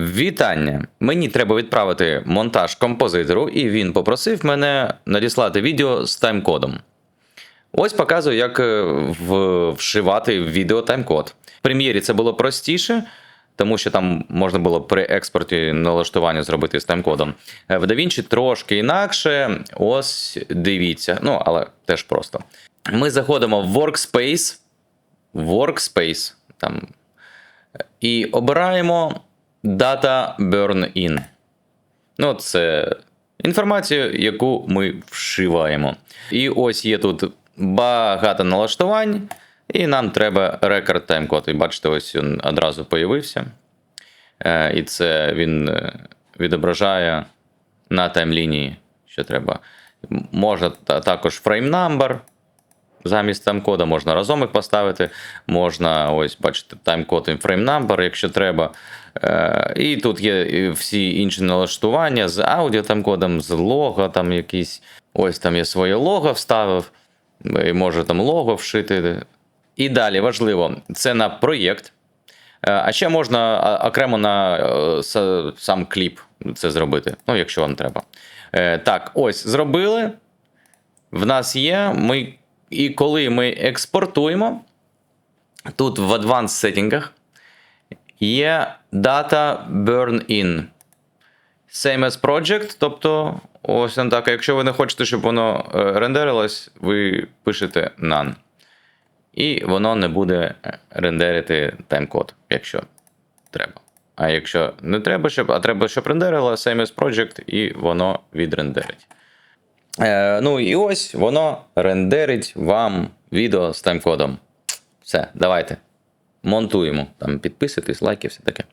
Вітання! Мені треба відправити монтаж композитору, і він попросив мене надіслати відео з тайм-кодом. Ось показую, як е, вшивати в відео тайм-код. В прем'єрі це було простіше, тому що там можна було при експорті налаштування зробити з тайм-кодом. Е, В DaVinci трошки інакше. Ось дивіться. Ну, але теж просто. Ми заходимо в Workspace. Workspace. Там і обираємо Data Burn In. Ну, це інформація, яку ми вшиваємо. І ось є тут багато налаштувань, і нам треба рекорд таймкод. І бачите, ось він одразу появився. Е, І це він е, відображає на таймлінії, що треба. Можна також фрейм number, Замість таймкода можна разом їх поставити, можна ось бачите, таймкод і фрейм number, якщо треба. Е, і тут є всі інші налаштування з аудіо таймкодом, з лого, там якісь. Ось там я своє лого вставив, і може там лого вшити. І далі важливо, це на проєкт. Е, А ще можна окремо на е, сам кліп це зробити, ну, якщо вам треба. Так, ось зробили. В нас є. Ми, і коли ми експортуємо, тут в Advanced сеттінгах є Data Burn In. Same as project, тобто, ось він так. Якщо ви не хочете, щоб воно е, рендерилось, ви пишете none. І воно не буде е, рендерити таймкод, якщо треба. А якщо не треба, щоб, а треба, щоб рендерило, same as project, і воно відрендерить. Е, ну і ось воно рендерить вам відео з таймкодом. Все, давайте. Монтуємо. Там підписуйтесь, лайки, все таке.